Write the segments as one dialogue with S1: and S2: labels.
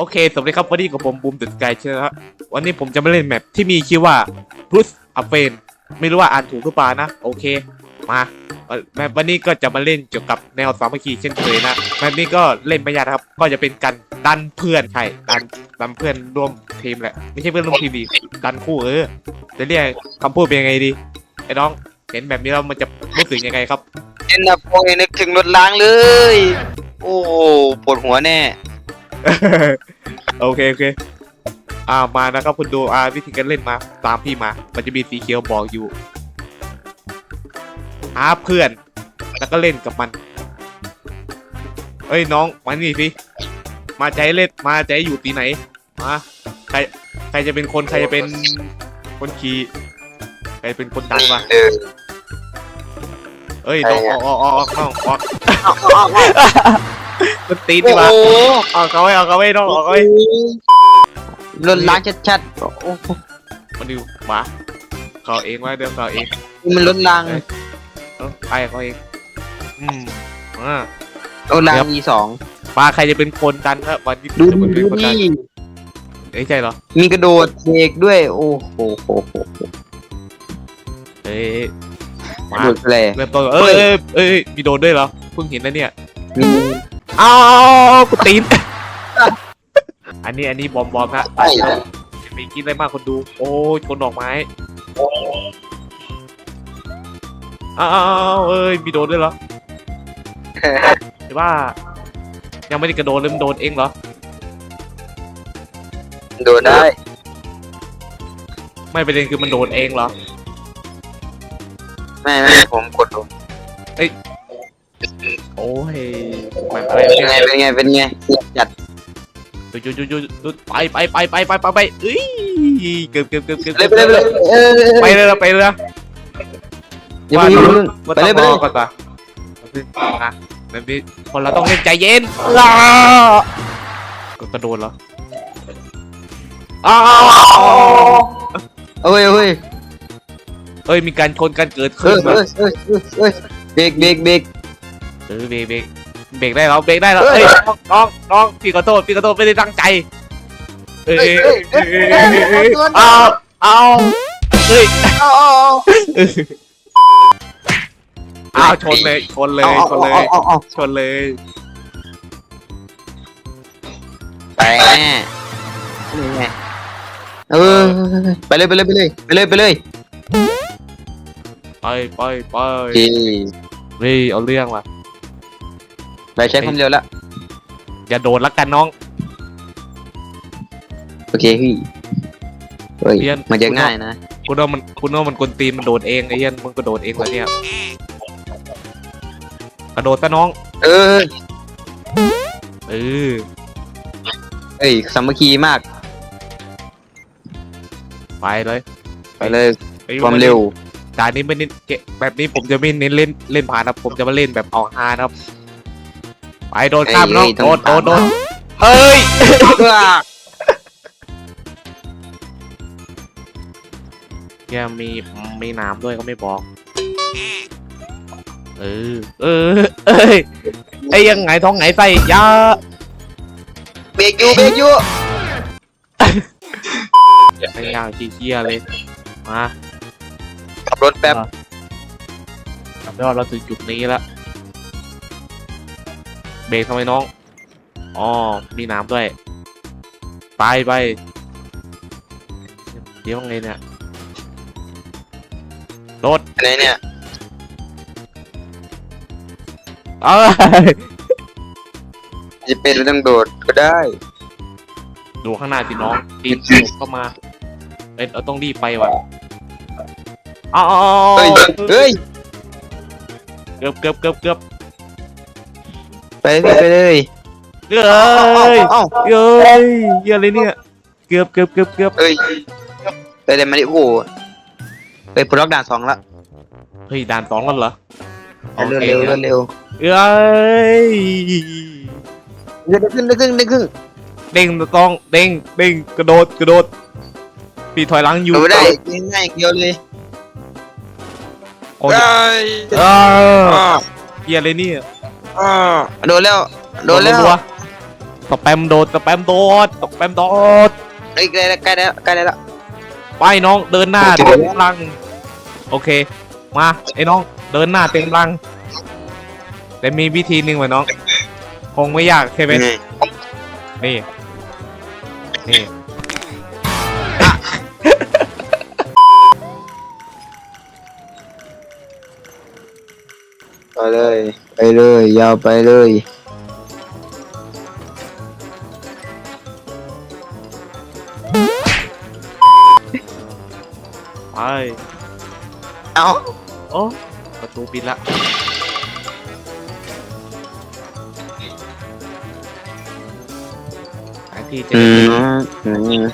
S1: โอเค สวัสดีครับ วันนี้กับผมบูมเดอะสกายเชื่อครับวันนี้ผมจะมาเล่นแมปที่มีชื่อว่า Bruce a f a n ไม่รู้ว่าอ่านถูกหรือเปล่านะ โอเค มาแมปวันนี้ก็จะมาเล่นเกี่ยวกับแนวสามัคคีเช่นเคยนะ แมปนี้ก็เล่นไม่ยากครับ ก็จะเป็นการดันเพื่อน ใช่ ดัน ดันเพื่อนร่วมทีมแหละ ไม่ใช่เพื่อนร่วมทีมดี ดันคู่เออ จะเรียกคำพูดเป็นยังไงดี ไอ้น้อง เห็นแบบนี้แล้วมันจะรู้สึกยังไงครับ
S2: เอ็นดับโอยนึกถึงรถล้างเลย โอ้ปวดหัวแน่
S1: โอเคโอเค อ่ามานะครับคุณดูอ่าวิธีการเล่นมา ตามพี่มา มันจะมีสีเขียวบอกอยู่หาเพื่อน แล้วก็เล่นกับมัน เอ้ยน้องมานี่สิ มาใจเล่นมาใจอยู่ตีไหน มาใครใครจะเป็นคนใครจะเป็นคนขี่ใครเป็นคนดันวะ
S2: เออ
S1: เอ้ยน้อง
S2: ใคร
S1: อ
S2: อะ
S1: อกออกออกออกออกออก มันตีนดี
S2: โอ้
S1: กว่า
S2: โห
S1: เอาเขาไว้เอาเขาไว้น้องเอาเขาไว้
S2: รถล้างชัดๆ โอ้โห
S1: มันดูหมาเขาเองว่าเดิมเขาเอง
S2: นี่มันรถล้าง
S1: เออไปเขาเองอืมอ่าร
S2: ถล้าง V สอง
S1: ปลาใครจะเป็นคนดันครับวันนี้
S2: ดู
S1: จะเป็น
S2: ดู
S1: คนดัน
S2: นี่
S1: เอ้ยใช่เหรอ
S2: มีกระโดดเบรกด้วย โอ้โหโหโหโห
S1: เอ้ย
S2: ก
S1: มา
S2: ระโดดแผล
S1: เริ่มต้นเอ้ยเอ้ยเอ้ยมีโดนด้วยเหรอเพิ่งเห็นนะเนี่ย
S2: มี
S1: อ้าวกูตีน อันนี้อันนี้บอมบอมนะ
S2: ไอ้
S1: จะมีกินอะไรมากคนดู โอ้ยชนดอกไม้อ้าวเอ้ยมีโดนด้วยเหรอหรือว่า ยังไม่ได้กระโดดเลยมันโดนเองเหรอ
S2: โดดได้
S1: ไม่ประเด็นคือมันโดนเองเหรอ
S2: ไม่ไม่ผมกดลง
S1: โอ้ยแบบอะไร
S2: เป็น
S1: เนี่ย
S2: ไง เป็นไง เป็นไงจัด
S1: หยุดหยุดหยุดหยุดหยุดไปไปไปไปไปไปไปเอ้ยเกือบเกือบเกือบเกือบ
S2: เลยไปเลยไปเลยเออ
S1: ไปเลยนะไปเลยนะ
S2: อย่าเพิ่งอย่าเพิ่ง
S1: ว่า
S2: ไป
S1: ต้
S2: เล
S1: อยง
S2: ไป
S1: ร
S2: เล
S1: อยก่อนตานะแบบนี้คนเราต้องเล่นใจเย็นอ้าก็กระโดดเหรออ้าว
S2: เอ้ยเอ้ย
S1: เอ้ยมีการชนกันเกิด
S2: เอ
S1: ขึ้น
S2: อเออเออเออเบรกเบรกเบรก
S1: เออเบรกเบรกเบรกได้แล้วเบรกได้แล้ว
S2: เอ้
S1: เอ้
S2: ย
S1: ยน้องน้องน้องพี่ขอโทษพี่ขอโทษไม่ได้ตั้งใจเอ้ยเอ้ยเอ้ยเอ้ยเอ้ยเอ้ยเอาเอาเฮ้ย
S2: เอาเอาเอา
S1: อ้าวชนเลยชนเลย
S2: เอา
S1: ชนเลย
S2: เอาเอา
S1: ชนเลย
S2: ไปแน่นี่ไงเออไปเลยไปเลยไปเลยไปเลยไปเลย
S1: ไปไปไป
S2: โอเค
S1: เฮ้ยเอาเรื่องว่ะ
S2: ไปใช้ความเร็วแล้ว
S1: อย่าโดนละกันน้อง
S2: โอเคพี่เฮ้ย
S1: เรียน
S2: มันจะง่ายนะ
S1: คุณว่ามันคุณว่ามันกวนตีนมันโดดเองไอ้เหี้ยมันก็โดดเองวะเนี่ยกระโดดซะน้อง
S2: เออ
S1: เออ
S2: เฮ้ยสามัคคีมาก
S1: ไปเลย
S2: ไปเลย
S1: ไป
S2: ความเร็ว
S1: ด่านนี้ไม่เน้นเกะแบบนี้ผมจะไม่เน้นเล่นเล่นผ่านนะผมจะมาเล่นแบบเอาฮานะครับ ไปโดนข้ามน้องโดนโดนโดนเฮ้ยเหี้ยมีมีน้ำด้วยก็ไม่บอก เออ เออ เอ้ยไอ้ยังไงท้องไงไส้ยา
S2: เบรกอยู่เบรกอยู่
S1: ไอ้ยางขี้เกียจเลย มา
S2: ขับรถแป๊บ
S1: ครับยอดเราถึงจุดนี้แล้ว เบรกทำไมน้องอ๋อมีน้ำด้วย ไปไปเดี๋ยวไงเนี่ยรถ
S2: ไหนเนี่ย
S1: เอ้ย
S2: จะเป็นไม่ต้องโดดก็ได้
S1: ดูข้างหน้าสิน้องตีนเข้ามาเอ้ยเราต้องรีบไปว่ะอ้าว
S2: เฮ้ยเฮ้ย
S1: เกือบเกือบเกือบเกือบ
S2: ไปเลยไปเลย
S1: เอ้
S2: เอ้ายเอ้า
S1: เอ้ยเหี้ยอะไรเนี่ยเกือบเกือบเกือบเกือบ
S2: เฮ้ยไปเลยมาดิโอ้โหไปปลดล็อกด่านสองละ
S1: เฮ้ยด่านสองแล้วเหรอ
S2: เร็วเร็วเร็วเร็ว
S1: เอ้ย
S2: เร็วขึ้นเร็วขึ้นเร็วขึ้น
S1: เด้งต้องเด้งเด้งกระโดดกระโดดปีถอยหลังอยู่
S2: โดดได้ง่ายๆเดียวเลย
S1: โอ้ย
S2: ได้
S1: เออ
S2: อ่า
S1: เฮียอะไรเนี่ย
S2: อ่าโดนแล้ว โดนแล้ว
S1: รัวสแปมโดดสแปมโดดสแปมโดด
S2: เอ้ยใกล้แล้วใกล้แล้วใกล้แล้ว
S1: ไปน้องเดินหน้า
S2: โอเค
S1: เต็มรัง โอเค มาไอ้น้องเดินหน้าเต็มรัง แต่มีวิธีหนึ่งว่ะน้อง คงไม่ยากใช่ไหม
S2: ไง
S1: นี่นี่
S2: ไปเลย ไปเลย ยาวไปเลย
S1: ไป
S2: เอ้า
S1: โอ้ประตูปิดละหาที่จะ
S2: อื
S1: ได้
S2: มอืม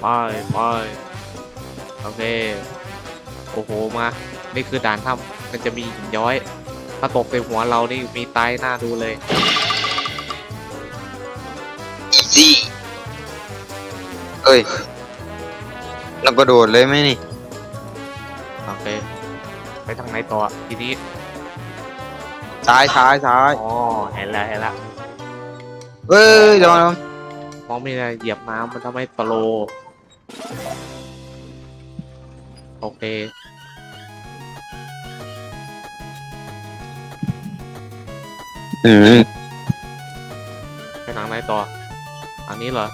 S1: ไปไปโอเค โอ้โห มา นี่คือด่านถ้ำมันจะมีหินย้อย ถ้าตกใส่หัวเรานี่มีตายหน้าดูเลย
S2: อีซี่เอ้ยเรากระโดดเลยไหมนี่
S1: โอเค ไปทางไหนต่อทีนี้
S2: ซ้ายซ้ายซ้าย
S1: อ๋อ เห็นแล้วเห็นแล้ว
S2: เอ้ยระวังระวัง
S1: มองไม่ได้เหยียบน้ำมันทำให้สโลว์โอเค
S2: อืม
S1: ไปทางไหนต่ออันนี้เหรอ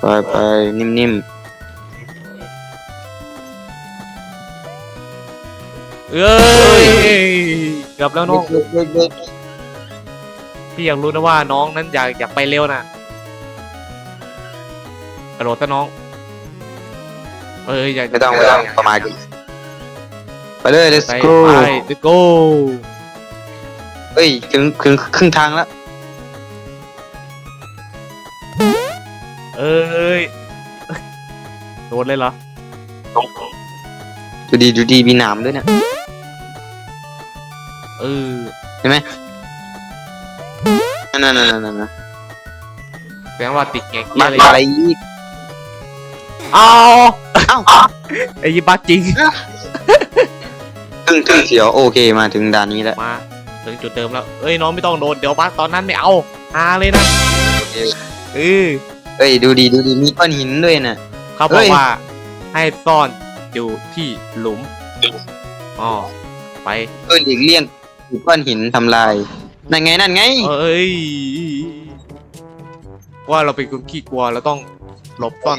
S2: ไปไปนิ่ม
S1: เอ้ยเกือบแล้ว
S2: ๆ
S1: น้อง
S2: เล็กๆเล็ก
S1: พี่อยากรู้นะว่าน้องนั้นอยากอยากไปเร็วนะกระโดดซะน้อง เอ้ยอยาก
S2: ๆไม่ต้องไม่ต้องประมาณนี้ ไปเลย let's
S1: ไป
S2: go
S1: ไป let's go
S2: เอ้ยถึงถึงครึ่งทางแล้ว
S1: เอ้ยโดนเลยเหรอ
S2: ดูดีดูดีมีหนามด้วยเนี่ย
S1: เออ
S2: นั่นนั่นนั่นนั่นนั่น
S1: แสดงว่าติดแงก
S2: มา
S1: อะไร
S2: อะไรอีก
S1: เอา
S2: เอ้า
S1: ไอ้ยี่บ้าจริง
S2: ถึ งถึงเสียวโอเคมาถึงด่านนี้แล้ว
S1: มาถึงจุดเดิมแล้วเอ้ยน้องไม่ต้องโดนเดี๋ยวบ้าตอนนั้นไม่เอาหาเลยนะเออ
S2: เอ้ยดูดีดูดีมีก้อนหินด้วยน่ะ
S1: เขาบ
S2: เฮ้
S1: อก
S2: ย
S1: ว่าให้ซ่อนอยู่ที่หลุมอ๋อไป
S2: เอ้ยหลีกเลี่ยงถูกก้อนหินทำลาย นั่นไงนั่นไง
S1: เอ้ยว่าเราเป็นคนขี้กลัวเราต้องหลบซ่อน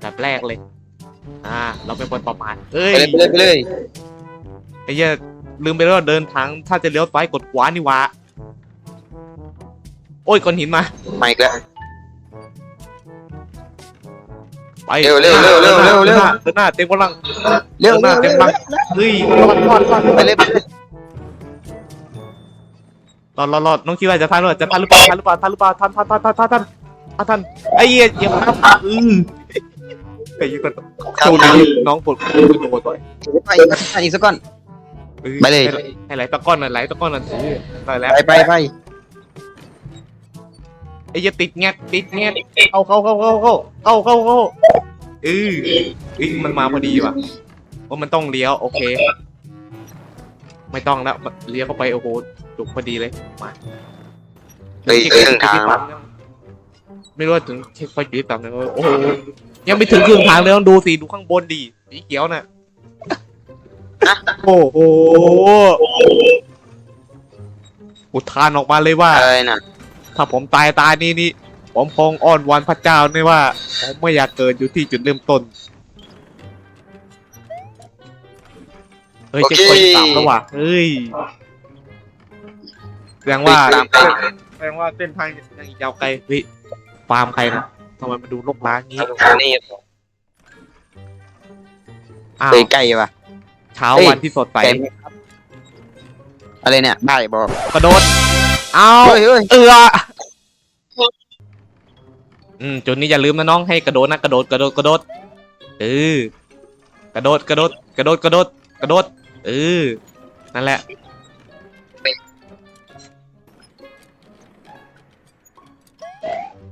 S1: แบบแรกเลย อ่า เราเป็นคนประมาทเอ้ย
S2: ไปเลยไปเลยไปเลย
S1: ไอ้เหี้ยลืมไปแล้วเดินทาง ถ้าจะเลี้ยวไปกดขวานี่วะโอ้ยก้อนหินมา
S2: มาอีกแล้ว
S1: ไป
S2: เร็วเร็วเร็วเร็วเร็วเร็ว
S1: ดินหน้าเต็มกำลัง
S2: เร็ว
S1: หน้าเต็มกำลังเฮ้ยรอดรอดรอด
S2: ไปเลยไปเลย
S1: รอดรอดรอดน้องคิดว่าจะทันหรือเปล่าจะทันหรือเปล่าทันหรือเปล่าทันหรือเปล่าทันทันทันทันทันทันทันไอ้เหี้ยเยียบน้ำอืมไอ้ยี่คนโชว์ดีน้องปวดโดนต่อย
S2: ไปอีกสักก้อน
S1: ออ
S2: ไปเลย
S1: ให้ให้ไหลตะก้อนหน่อยไหลตะก้อนหน่อยเออได้แล้ว
S2: ไปไปไป
S1: ไอ้เหี้ยติดแงกติดแงกเข้าเข้าเข้าเข้าเข้าเข้าเข้าเข้าเออเอ้ยมันมาพอดีว่ะว่ามันต้องเลี้ยวโอเค ไม่ต้องแล้วเลี้ยวเข้าไปโอ้โหจุกพอดีเลยมา
S2: เฮ้ยครึ่งทางแล้ว
S1: ไม่รู้ว่าถึงเช็คไฟจุดที่สามเลยโอ้โหยังไม่ถึงครึ่งทางเลยต้องดูสิดูข้างบนดีสีเขียวน่ะ โอ้โหอุทานออกมาเลยว่า
S2: อะไรน่ะ
S1: ถ้าผมตายตายนี้นี่ผมคงอ้อนวอนพระเจ้านี่ว่า ผมไม่อยากเกิดอยู่ที่จุดเริ่มต้น เฮ้ยเช็คไฟจุดสามแล้วว่ะเฮ้ยแสดงว่า
S2: ตามไป
S1: แสดงว่าเส้นทางยังอีกยาวไกลเฮ้ยฟาร์มใครนะทำไมมันดูรกร้างงี้
S2: นี่
S1: อ้าว
S2: เฮ้ยใกล้ว่ะ
S1: เช้า
S2: เฮ้ย
S1: วันที่สดใส
S2: ใกล้อะไรเนี่ยได้บอก
S1: กระโดดเอา
S2: เฮ้ยเฮ้ย
S1: เอืออืมจุดนี้อย่าลืมนะน้องให้กระโดดนะกระโดดกระโดดกระโดดเออกระโดดกระโดดกระโดดกระโดดกระโดดเออนั่นแหละ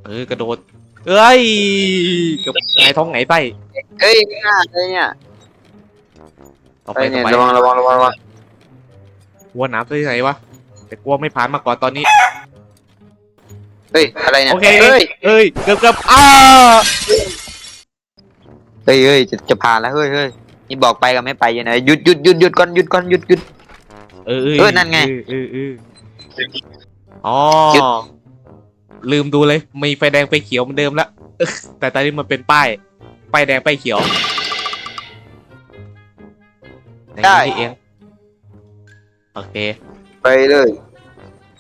S1: เออกระโดดเอ้ยกับไงท้องไหนไส้
S2: เฮ้ยข้างหน้าเลยเนี่ย
S1: ต่อ
S2: ไป
S1: ไปต่
S2: เนี่
S1: อยไประ
S2: วังระวังระวังระวัง
S1: กลัวหนามที่ไหนวะแต่กลัวไม่ผ่านมาก่อนตอนนี้
S2: เฮ้ยอะไรเนี่ย
S1: โอเค
S2: เฮ้ย
S1: เอ้ยเกือบเกือบอ้า
S2: เฮ้ยเฮ้ยจะจะผ่านแล้วเฮ้ยเฮ้ยนี่บอกไปกับไม่ไปยังไงหยุดหยุดหยุดหยุดก่อนหยุดก่อนหยุดหยุด
S1: เออ
S2: เออนั่นไง
S1: เออเออเอออ๋อ
S2: หยุด
S1: ลืมดูเลย มีไฟแดงไฟเขียวเหมือนเดิมละเอ้อแต่ตอนนี้มันเป็นป้าย ไฟแดงไฟเขียว อย่างนี้นี่เอง โอเค
S2: ไปเลย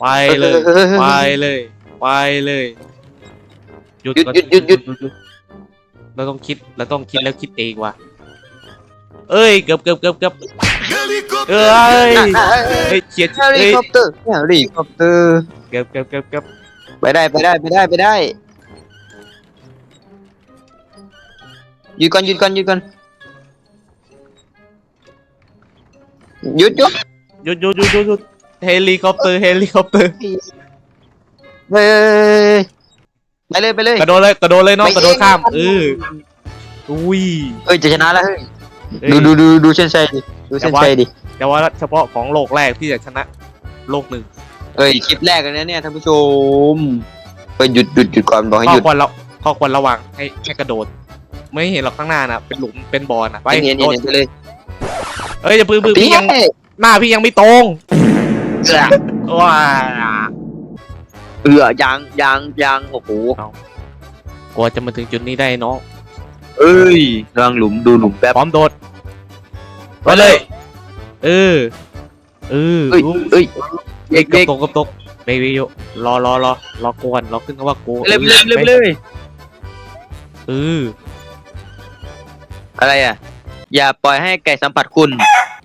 S1: ไปเลย
S2: เออ
S1: ไปเลย ไปเลย หยุด
S2: หยุด
S1: ก่อน
S2: หยุดหยุดหยุด
S1: หยุด เราต้องคิด เราต้องคิดแล้วคิดเองว่ะ เอ้ย เกือบเกือบเกือบเกือบเอ้ย
S2: น่ะน่ะ
S1: เฮ้ยเฉียด
S2: เฮลิ
S1: เฮ้ย
S2: คอปเตอร์เฮลิคอปเตอร์
S1: เกือบเกือบเกือบเกือบ
S2: ไปได้ไปได้ไปได้ไปได้หยุดก่อนหยุดก่อนหยุดก่อน หยุดหยุด
S1: หยุดหยุดหยุดหยุดหยุดเฮลิคอปเตอร์เฮลิคอปเตอร์
S2: เฮ้ยไปเลยไปเลย
S1: กระโดดเลยกระโดดเลยน้อง
S2: ไป
S1: กระโดดข้าม
S2: เอง
S1: เอออุ้ย
S2: เอ้ยจะชนะแล้วเฮ้ย
S1: เฮ้ย
S2: ดูดูดูดูเส้นชัยดิดูเส้นชัยดิ
S1: แต่ว่าเฉพาะของโลกแรกที่จะชนะโลกหนึ่ง
S2: เอ้ยคลิปแรกเลยนะเนี่ยท่านผู้ชมเฮ้ยหยุดหยุดหยุดก่อนบอกให้
S1: ข้อ
S2: หยุด
S1: ควรเราข้อควรระวังให้ให้กระโดด ไม่เห็นหรอกข้างหน้านะเป็นหลุมเป็นบอลนะไป
S2: เนียน
S1: โด
S2: เนีย
S1: ด
S2: นไปเลย
S1: เอ้ยจะปืนปืน
S2: พี่
S1: พี่
S2: ยั
S1: ยังงหน้าพี่ยังไม่ตรง
S2: เอือ
S1: ว้า
S2: เอือยางยางยางโอ้โห
S1: กว่าจะมาถึงจุดนี้ได้น้อง
S2: เอ้ยระวังหลุมดูหลุมแป๊บ
S1: พร้อมโดดไปเลย เออเออ
S2: เอ้ย
S1: อุ้ม
S2: เอ้ยเบร
S1: เอ้ย
S2: ก
S1: เกื
S2: เบร
S1: อบ
S2: ก
S1: ตกเกือบตกเบรกอยู่รอรอรอรอกวนรอขึ้นคำว่ากู
S2: ไปเลยไปเลยไปเลยไปเลย
S1: เออ
S2: อะไรอะ อย่าปล่อยให้ไก่สัมผัสคุณ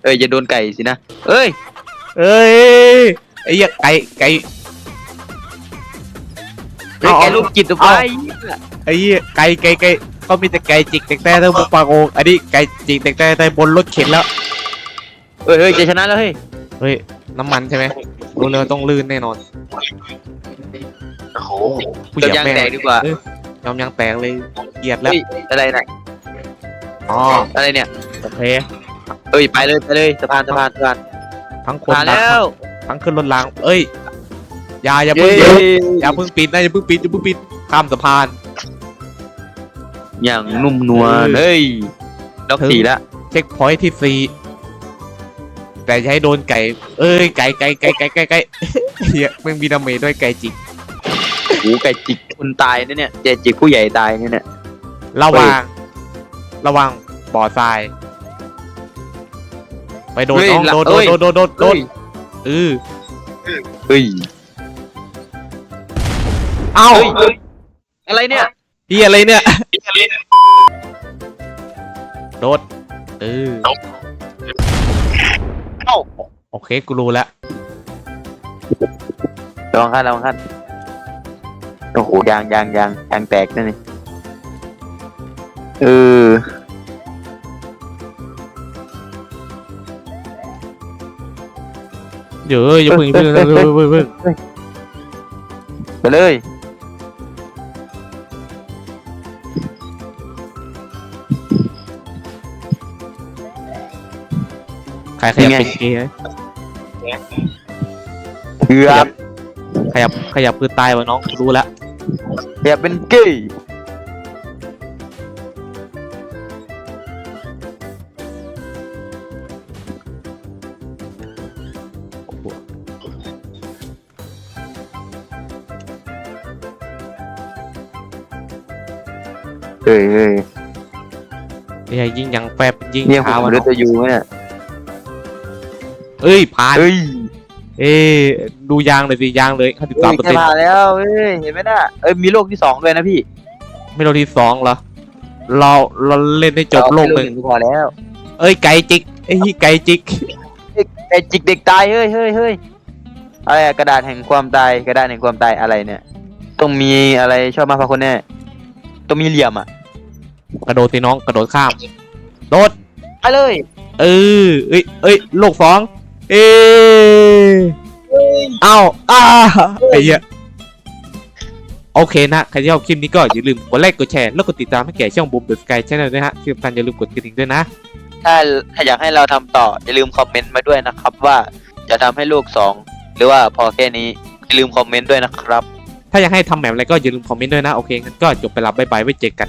S2: เอ้ยอย่าโดนไก่สินะ เอ้ย
S1: เอ้ยไอ้เหี้ยไก่ไก่
S2: เฮ้ย
S1: เอา
S2: ไก่ลูกจิตตัวไป
S1: ไอ้เหี้ยไก่ไก่ไก่ก็มีแต่ไก่จิกแต่แต่เท่าบุปาโกงอันนี้ไก่จิกแต่แต่แต่บนรถเข็นแล้ว
S2: เอ้ยเฮ้ยจะชนะแล้วเฮ้ย
S1: เฮ้ยน้ำมันใช่ไหมรู้เลยว่าต้องลื่นแน่นอน
S2: โอ้โห
S1: ผู้
S2: เกือบ
S1: ใหญ่
S2: ยาง
S1: แม่ง
S2: แตกดีกว่า
S1: ยอมยางแตกเลยเกลียดแล้ว
S2: เฮ้ยอะไรน่ะ
S1: อ๋อ
S2: อะไรเนี่ย
S1: โอเค
S2: เอ้ยไปเลยไปเลยสะพานสะพานสะพาน
S1: ทั้งคน
S2: มา
S1: ดั
S2: แล้ว
S1: ทั้งขึ้นรถราง เอ้ยอย่าอย่า
S2: เย้
S1: เพิ่งเดี๋ยวอย่าเพิ่งปิดนะอย่าเพิ่งปิดอย่าเพิ่งปิดข้ามสะพาน
S2: อย่างนุ่มนวล
S1: เออ
S2: เฮ้ยล็อกสี่ละ
S1: เช็คพอยท์ที่สี่แต่จะให้โดนไก่ เอ้ยไก่ไก่ไก่ไก่ไก่ไก่เฮียมึงมีดาเมจด้วยไก่จิก
S2: โอ้โหไก่จิกคนตายนะเนี่ยเจจิกผู้ใหญ่ตายเนี่ยเนี่ย
S1: ระวัง ระวังบ่อทราย ไปโดน
S2: เฮ้ย
S1: น้อง
S2: ละ
S1: โดน
S2: เอ้ย
S1: โดนโดนโดนโดน
S2: เฮ้ย
S1: เออ
S2: เฮ้ย
S1: เอ้า
S2: เฮ้ย อะไรเนี่ย
S1: เฮียอะไรเนี่ย โดนเออ
S2: เอ้า
S1: โอเคกูรู้แล้ว
S2: ระวังขั้นระวังขั้นโอ้โหยางยางยางยางแตกนั่นนี่ เออ
S1: เดี๋ยวเอ้ยอย่าเพิ่งอย่าเพิ่งอย่าเพิ่งอย่าเพิ่งอย่าเพิ่ง
S2: ไปเลย
S1: ใครขยับเป็นเกย์ไหม
S2: เกือบ
S1: ขยับขยับคือตายวะน้องกูรู้แล้ว
S2: อย่าเป็นเกย์ ยเฮ้ย
S1: เฮ้ยยิ่งยังแฟบยิ่ง
S2: เนี่ยผ
S1: ช้ามวะ
S2: ร
S1: น้
S2: ถ
S1: อง
S2: จะอยู่ไหมเนี่ย
S1: เอ้ยผ่าน
S2: เฮ้ย
S1: เอ้ยดูยางเลยสิยางเลยห้าสิบ
S2: เฮ้
S1: สาม
S2: ย
S1: เปอร์
S2: แค่
S1: เซ็นต์
S2: ผ่านแล้วเฮ้ยเห็นไหมน่ะเอ้ยมีโลกที่สองด้วยนะพี่
S1: ไม่โลที่สองเหรอเราเราเล่นให้จบโลกหนึ่ง
S2: ก็พอแล้ว
S1: เอ้ยไก่จิกไอ้ยี่ไก่จิก
S2: ไอ้จิกเด็กตายเฮ้ยเฮ้ยเฮ้ยอะไรอะกระดาษแห่งความตายกระดาษแห่งความตายอะไรเนี่ย ต้องมีอะไรชอบมากพาคนแน่ต้องมีเหลี่ยมอะ
S1: กระโดดสิน้องกระโดดข้าม โดด
S2: ไปเลย
S1: เออเอ้ยเอ้ยโลกสองเอ้ย เอ้าอ้าไอ้เหี้ยโอเคนะใครที่ชอบคลิปนี้ก็อย่าลืมกดไลค์กดแชร์แล้วกดติดตามให้แก่ช่องบูมเดอะสกายช่องด้วยฮะที่สำคัญอย่าลืมกดกระดิ่งด้วยนะ
S2: ถ้าถ้าอยากให้เราทำต่อ อย่าลืมคอมเมนต์มาด้วยนะครับว่าจะทำให้ลูกสองหรือว่าพอแค่นี้ อย่าลืมคอมเมนต์ด้วยนะครับ
S1: ถ้าอยากให้ทำแบบอะไรก็อย่าลืมคอมเมนต์ด้วยนะ โอเคงั้นก็จบไปและบ๊ายบายไว้เจอกัน